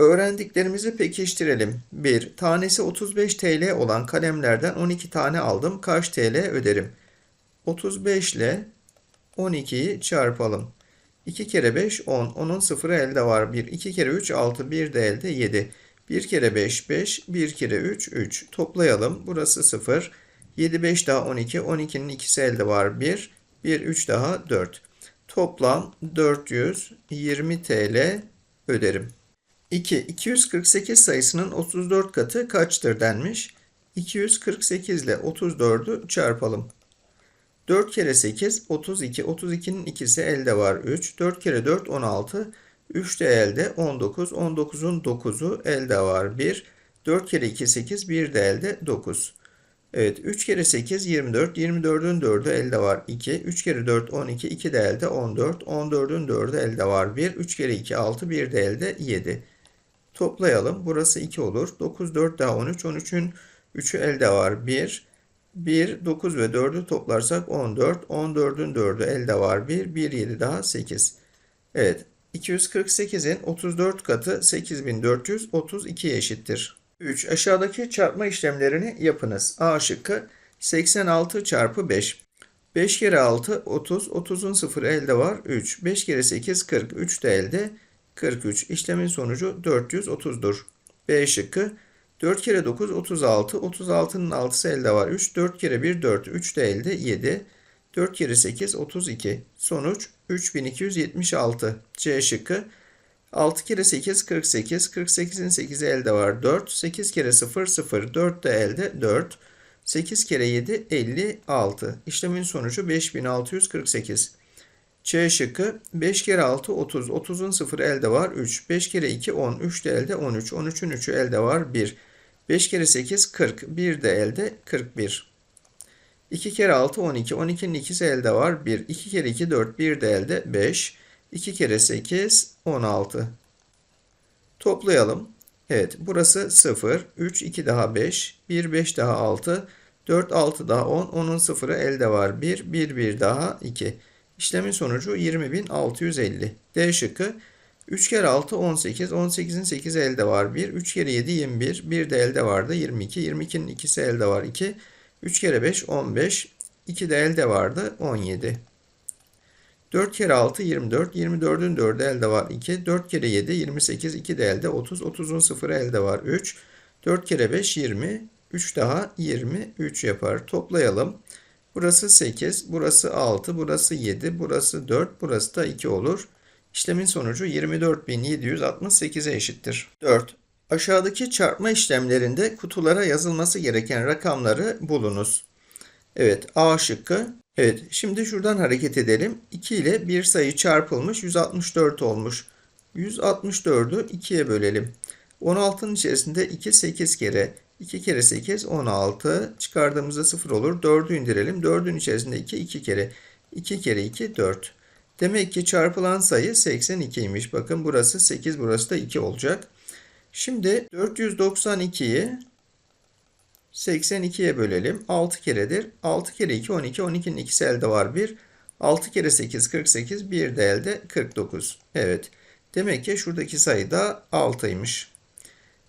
Öğrendiklerimizi pekiştirelim. 1. Tanesi 35 TL olan kalemlerden 12 tane aldım. Kaç TL öderim? 35 ile 12'yi çarpalım. 2 kere 5 10. Onun sıfırı elde var. 1. 2 kere 3 6. 1 de elde 7. 1 kere 5 5. 1 kere 3 3. Toplayalım. Burası 0. 7 5 daha 12. 12'nin ikisi elde var. 1. 1 3 daha 4. Toplam 420 TL öderim. 2. 248 sayısının 34 katı kaçtır denmiş. 248 ile 34'ü çarpalum. 4 kere 8 32. 32'nin ikisi elde var 3. 4 kere 4 16. 3 de elde 19. 19'un 9'u elde var 1. 4 kere 2 8. 1 de elde 9. Evet 3 kere 8 24. 24'ün 4'ü elde var 2. 3 kere 4 12. 2 de elde 14. 14'ün 4'ü elde var 1. 3 kere 2 6. 1 de elde 7. Toplayalım. Burası 2 olur. 9, 4 daha 13. 13'ün 3'ü elde var. 1, 1, 9 ve 4'ü toplarsak 14. 14'ün 4'ü elde var. 1, 1, 7 daha 8. Evet. 248'in 34 katı 8432 eşittir. 3. Aşağıdaki çarpma işlemlerini yapınız. A şıkkı 86 çarpı 5. 5 kere 6 30. 30'un sıfırı elde var 3. 5 kere 8 40. 3 de elde 43. İşlemin sonucu 430'dur. B şıkkı 4 kere 9 36. 36'nın 6'sı elde var 3. 4 kere 1 4. 3 de elde 7. 4 kere 8 32. Sonuç 3276. C şıkkı 6 kere 8 48. 48'in 8'i elde var 4. 8 kere 0 0. 4 de elde 4. 8 kere 7 56. İşlemin sonucu 5648. C şıkkı 5 kere 6 30. 30'un 0 elde var 3. 5 kere 2 10. 3 de elde 13. 13'ün 3'ü elde var 1. 5 kere 8 40. 1 de elde 41. 2 kere 6 12. 12'nin ikisi elde var 1. 2 kere 2 4. 1 de elde 5. 2 kere 8 16. Toplayalım. Evet burası 0. 3 2 daha 5. 1 5 daha 6. 4 6 daha 10. Onun sıfırı elde var 1. 1 1 daha 2. İşlemin sonucu 20.650. D şıkkı 3 kere 6 18. 18'in 8 elde var 1. 3 kere 7 21. 1 de elde vardı 22. 22'nin ikisi elde var 2. 3 kere 5 15. 2 de elde vardı 17. 4 kere 6 24. 24'ün 4'ü elde var 2. 4 kere 7 28. 2 de elde 30. 30'un 0'ı elde var 3. 4 kere 5 20. 3 daha 23 yapar. Toplayalım. Burası 8, burası 6, burası 7, burası 4, burası da 2 olur. İşlemin sonucu 24.768'e eşittir. 4. Aşağıdaki çarpma işlemlerinde kutulara yazılması gereken rakamları bulunuz. Evet A şıkkı. Evet şimdi şuradan hareket edelim. 2 ile bir sayı çarpılmış 164 olmuş. 164'ü 2'ye bölelim. 16'nın içerisinde 2 8 kere. 2 kere 8 16 çıkardığımızda 0 olur. 4'ü indirelim. 4'ün içerisinde 2 2 kere. 2 kere 2 4. Demek ki çarpılan sayı 82'ymiş. Bakın burası 8 burası da 2 olacak. Şimdi 492'yi 82'ye bölelim. 6 keredir. 6 kere 2 12. 12'nin ikisi elde var 1. 6 kere 8 48. 1 de elde 49. Evet. Demek ki şuradaki sayı da 6'ymış.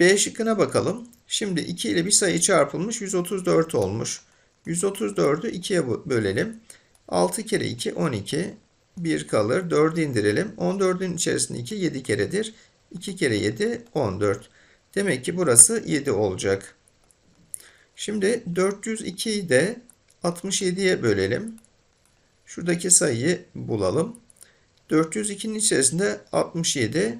B şıkkına bakalım. Şimdi 2 ile bir sayı çarpılmış 134 olmuş. 134'ü 2'ye bölelim. 6 kere 2 12. 1 kalır. 4'ü indirelim. 14'ün içerisinde 2 7 keredir. 2 kere 7 14. Demek ki burası 7 olacak. Şimdi 402'yi de 67'ye bölelim. Şuradaki sayıyı bulalım. 402'nin içerisinde 67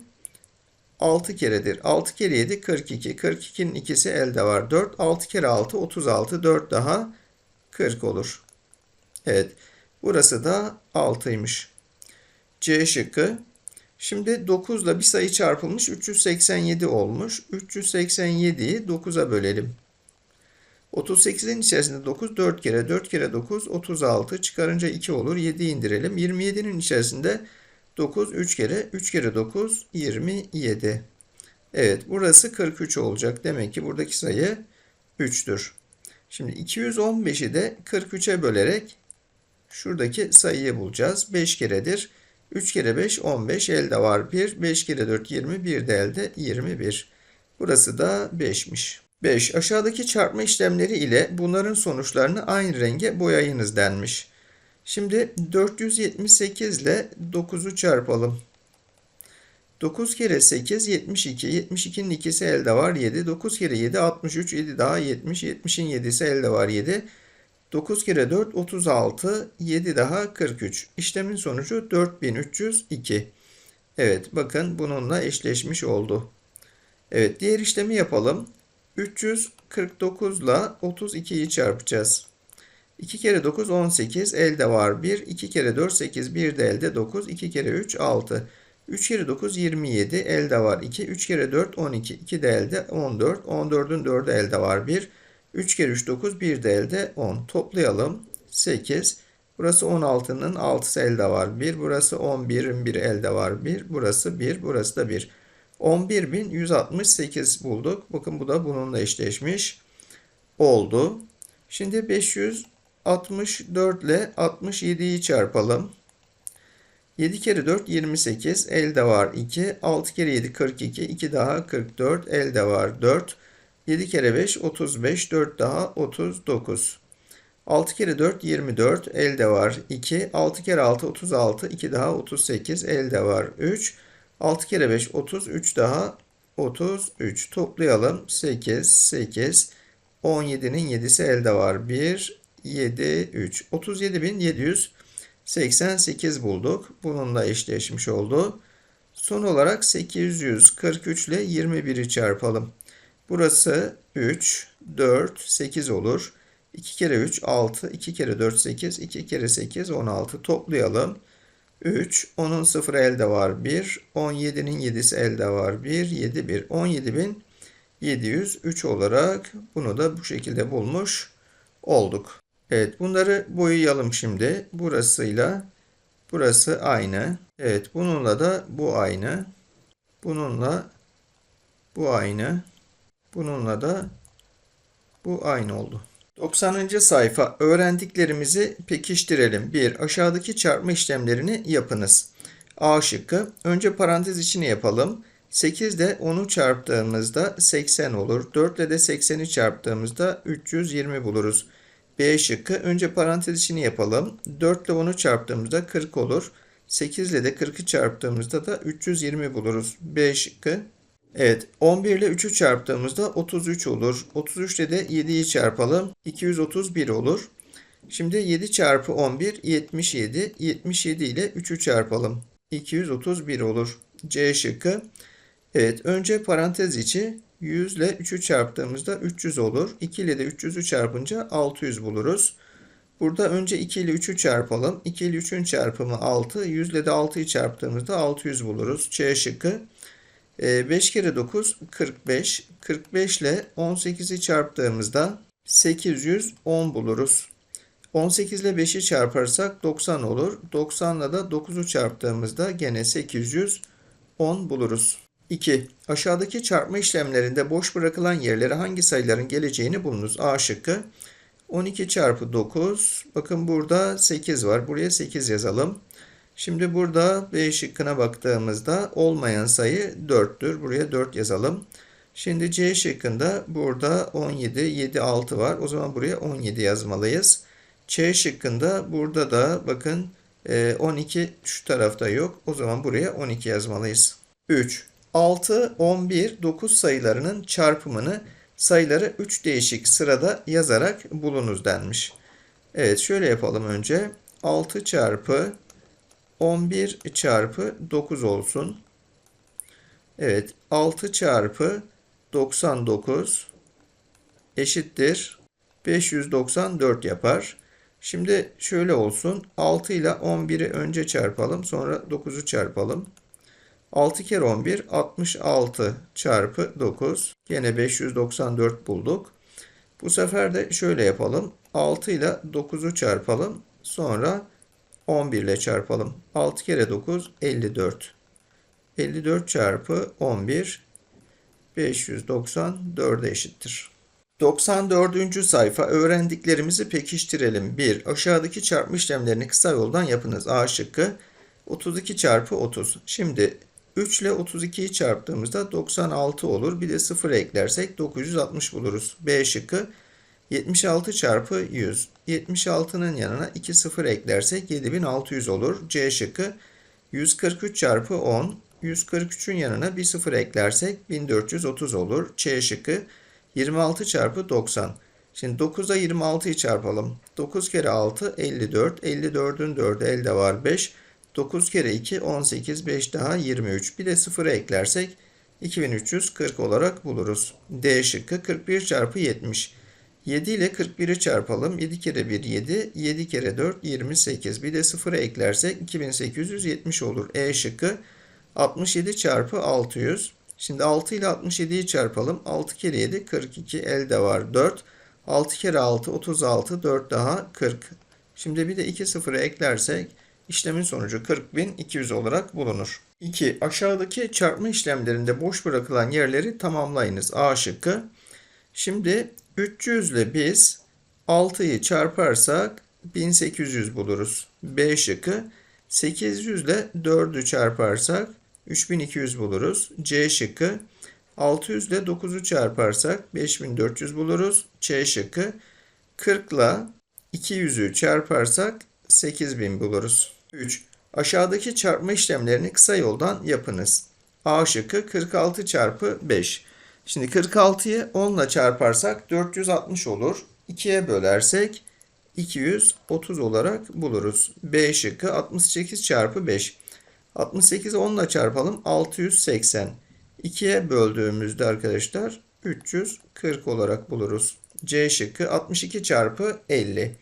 6 keredir. 6 kere 7 42. 42'nin ikisi elde var. 4. 6 kere 6 36. 4 daha 40 olur. Evet. Burası da 6'ymış. C şıkkı. Şimdi 9 ile bir sayı çarpılmış 387 olmuş. 387'yi 9'a bölelim. 38'in içerisinde 9 4 kere 4 kere 9 36 çıkarınca 2 olur. 7 indirelim. 27'nin içerisinde 9 3 kere 3 kere 9 27. Evet burası 43 olacak. Demek ki buradaki sayı 3'tür. Şimdi 215'i de 43'e bölerek şuradaki sayıyı bulacağız. 5 keredir. 3 kere 5 15 elde var 1. 5 kere 4 20 bir de elde 21. Burası da 5'miş. 5. Aşağıdaki çarpma işlemleri ile bunların sonuçlarını aynı renge boyayınız denmiş. Şimdi 478 ile 9'u çarpalım. 9 kere 8 72. 72'nin ikisi elde var 7. 9 kere 7 63. 7 daha 70. 70'in 7'si elde var 7. 9 kere 4 36. 7 daha 43. İşlemin sonucu 4302. Evet bakın bununla eşleşmiş oldu. Evet diğer işlemi yapalım. 349 ile 32'yi çarpacağız. 2 kere 9 18 elde var 1. 2 kere 4 8 bir de elde 9. 2 kere 3 6. 3 kere 9 27 elde var 2. 3 kere 4 12. 2 de elde 14. 14'ün 4'ü elde var 1. 3 kere 3 9 bir de elde 10. Toplayalım. 8. Burası 16'nın 6'sı elde var 1. Burası 11'in 1 elde var 1. Burası 1. Burası da 1. 11.168 bulduk. Bakın bu da bununla eşleşmiş oldu. Şimdi 564 ile 67'yi çarpalım. 7 kere 4 28 elde var 2. 6 kere 7 42. 2 daha 44 elde var 4. 7 kere 5 35 4 daha 39. 6 kere 4 24 elde var 2. 6 kere 6 36 2 daha 38 elde var 3. 6 kere 5 30 3 daha 33 toplayalım 8 8 17'nin 7'si elde var 1 7 3 37.788 bulduk. Bununla eşleşmiş oldu. Son olarak 843 ile 21'i çarpalım. Burası 3 4 8 olur. 2 kere 3 6 2 kere 4 8 2 kere 8 16 toplayalım. 3 10'un 0 elde var 1 17'nin 7'si elde var 1 7 1 17.703 olarak bunu da bu şekilde bulmuş olduk. Evet bunları boyayalım şimdi. Burasıyla burası aynı. Evet bununla da bu aynı. Bununla bu aynı. Bununla da bu aynı oldu. 90. sayfa öğrendiklerimizi pekiştirelim. 1. Aşağıdaki çarpma işlemlerini yapınız. A şıkkı. Önce parantez içini yapalım. 8 ile 10'u çarptığımızda 80 olur. 4 ile de 80'i çarptığımızda 320 buluruz. B şıkkı. Önce parantez içini yapalım. 4 ile 10'u çarptığımızda 40 olur. 8 ile de 40'ı çarptığımızda da 320 buluruz. B şıkkı. Evet 11 ile 3'ü çarptığımızda 33 olur. 33 ile de 7'yi çarpalım. 231 olur. Şimdi 7 çarpı 11 77. 77 ile 3'ü çarpalım. 231 olur. C şıkkı. Evet önce parantez içi 100 ile 3'ü çarptığımızda 300 olur. 2 ile de 300'ü çarpınca 600 buluruz. Burada önce 2 ile 3'ü çarpalım. 2 ile 3'ün çarpımı 6. 100 ile de 6'yı çarptığımızda 600 buluruz. C şıkkı. 5 kere 9 45. 45 ile 18'i çarptığımızda 810 buluruz. 18 ile 5'i çarparsak 90 olur. 90 ile de 9'u çarptığımızda gene 810 buluruz. 2. Aşağıdaki çarpma işlemlerinde boş bırakılan yerlere hangi sayıların geleceğini bulunuz. A şıkkı. 12 çarpı 9. Bakın burada 8 var. Buraya 8 yazalım. Şimdi burada B şıkkına baktığımızda olmayan sayı 4'tür. Buraya 4 yazalım. Şimdi C şıkkında burada 17, 7, 6 var. O zaman buraya 17 yazmalıyız. C şıkkında burada da bakın 12 şu tarafta yok. O zaman buraya 12 yazmalıyız. 3. 6, 11, 9 sayılarının çarpımını sayıları 3 değişik sırada yazarak bulunuz denmiş. Evet şöyle yapalım önce. 6 çarpı 11 çarpı 9 olsun. Evet 6 çarpı 99 eşittir 594 yapar. Şimdi şöyle olsun. 6 ile 11'i önce çarpalım. Sonra 9'u çarpalım. 6 kere 11 66 çarpı 9. Gene 594 bulduk. Bu sefer de şöyle yapalım. 6 ile 9'u çarpalım. Sonra 11 ile çarpalım. 6 kere 9 54. 54 çarpı 11 594 eşittir. 94. sayfa öğrendiklerimizi pekiştirelim. 1. Aşağıdaki çarpma işlemlerini kısa yoldan yapınız. A şıkkı 32 çarpı 30. Şimdi 3 ile 32'yi çarptığımızda 96 olur. Bir de 0 eklersek 960 buluruz. B şıkkı 76 çarpı 100. 76'nın yanına 2 sıfır eklersek 7600 olur. C şıkkı 143 çarpı 10. 143'ün yanına 1 sıfır eklersek 1430 olur. C şıkkı 26 çarpı 90. Şimdi 9'a 26'yı çarpalım. 9 kere 6 54. 54'ün 4'ü elde var 5. 9 kere 2 18. 5 daha 23. Bir de 0'ı eklersek 2340 olarak buluruz. D şıkkı 41 çarpı 70. 7 ile 41'i çarpalım. 7 kere 1 7. 7 kere 4 28. Bir de 0'ı eklersek 2870 olur. E şıkkı 67 çarpı 600. Şimdi 6 ile 67'yi çarpalım. 6 kere 7 42 elde var 4. 6 kere 6 36 4 daha 40. Şimdi bir de 2 sıfırı eklersek işlemin sonucu 40.200 olarak bulunur. 2. Aşağıdaki çarpma işlemlerinde boş bırakılan yerleri tamamlayınız. A şıkkı. Şimdi 300 ile biz 6'yı çarparsak 1800 buluruz. B şıkkı. 800 ile 4'ü çarparsak 3200 buluruz. C şıkkı. 600 ile 9'u çarparsak 5400 buluruz. C şıkkı. 40 ile 200'ü çarparsak 8000 buluruz. 3. Aşağıdaki çarpma işlemlerini kısa yoldan yapınız. A şıkkı 46 çarpı 5. Şimdi 46'yı 10 ile çarparsak 460 olur. 2'ye bölersek 230 olarak buluruz. B şıkkı 68 çarpı 5. 68'i 10 ile çarpalım 680. 2'ye böldüğümüzde arkadaşlar 340 olarak buluruz. C şıkkı 62 çarpı 50.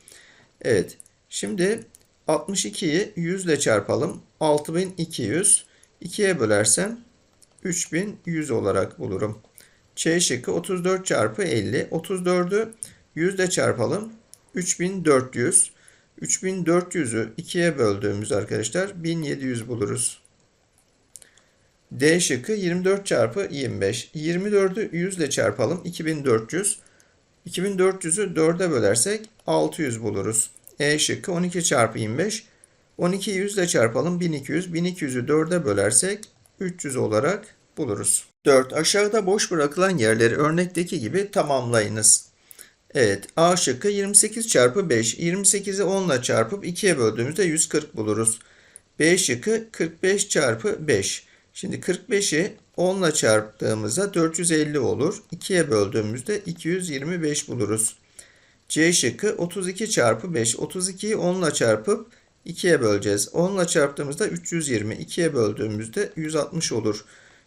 Evet. Şimdi 62'yi 100 ile çarpalım. 6200. 2'ye bölersem 3100 olarak bulurum. C şıkkı 34 çarpı 50. 34'ü 100 ile çarpalım. 3400. 3400'ü 2'ye böldüğümüz arkadaşlar 1700 buluruz. D şıkkı 24 çarpı 25. 24'ü 100 ile çarpalım. 2400. 2400'ü 4'e bölersek 600 buluruz. E şıkkı 12 çarpı 25. 12'yi 100 ile çarpalım 1200. 1200'ü 4'e bölersek 300 olarak buluruz. 4. Aşağıda boş bırakılan yerleri örnekteki gibi tamamlayınız. Evet A şıkkı 28 çarpı 5. 28'i 10 ile çarpıp 2'ye böldüğümüzde 140 buluruz. B şıkkı 45 çarpı 5. Şimdi 45'i 10 ile çarptığımızda 450 olur. 2'ye böldüğümüzde 225 buluruz. C şıkkı 32 çarpı 5. 32'yi 10 ile çarpıp 2'ye böleceğiz. 10 ile çarptığımızda 320. 2'ye böldüğümüzde 160 olur.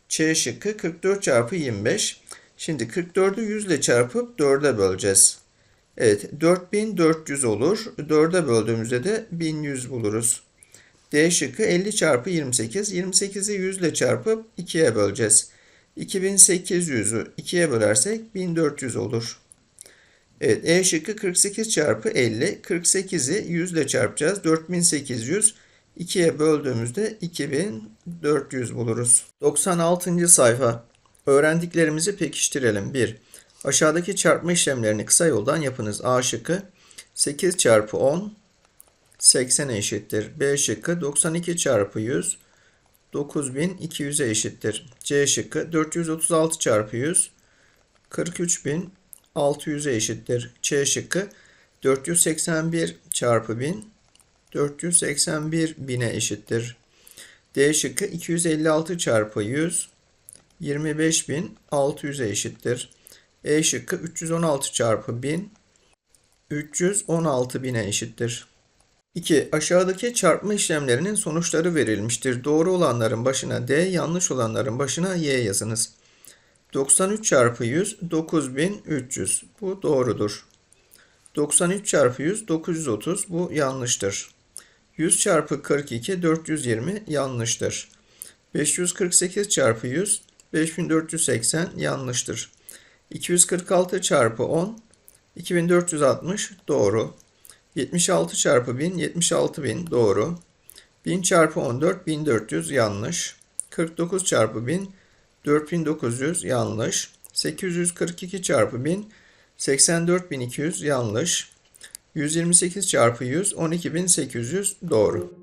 C şıkkı 44 çarpı 25. Şimdi 44'ü 100 ile çarpıp 4'e böleceğiz. Evet 4400 olur. 4'e böldüğümüzde de 1100 buluruz. D şıkkı 50 çarpı 28. 28'i 100 ile çarpıp 2'ye böleceğiz. 2800'ü 2'ye bölersek 1400 olur. Evet E şıkkı 48 çarpı 50. 48'i 100 ile çarpacağız. 4800. 2'ye böldüğümüzde 2400 buluruz. 96. sayfa. Öğrendiklerimizi pekiştirelim. 1. Aşağıdaki çarpma işlemlerini kısa yoldan yapınız. A şıkkı 8 çarpı 10 80 eşittir. B şıkkı 92 çarpı 100 9200'e eşittir. C şıkkı 436 çarpı 100 43600'e eşittir. C şıkkı 481 çarpı 1000 481 bine eşittir. D şıkkı 256 çarpı 100 25600'e eşittir. E şıkkı 316 çarpı 1000 316 bine eşittir. 2. Aşağıdaki çarpma işlemlerinin sonuçları verilmiştir. Doğru olanların başına D, yanlış olanların başına Y yazınız. 93 çarpı 100 9300. Bu doğrudur. 93 çarpı 100 930. Bu yanlıştır. 100 çarpı 42 420 yanlıştır. 548 çarpı 100 5480 yanlıştır. 246 çarpı 10 2460 doğru. 76 çarpı 1000 76000 doğru. 1000 çarpı 14 1400 yanlış. 49 çarpı 1000 4900 yanlış. 842 çarpı 1000 84200 yanlış. 128 çarpı 100 12800 doğru.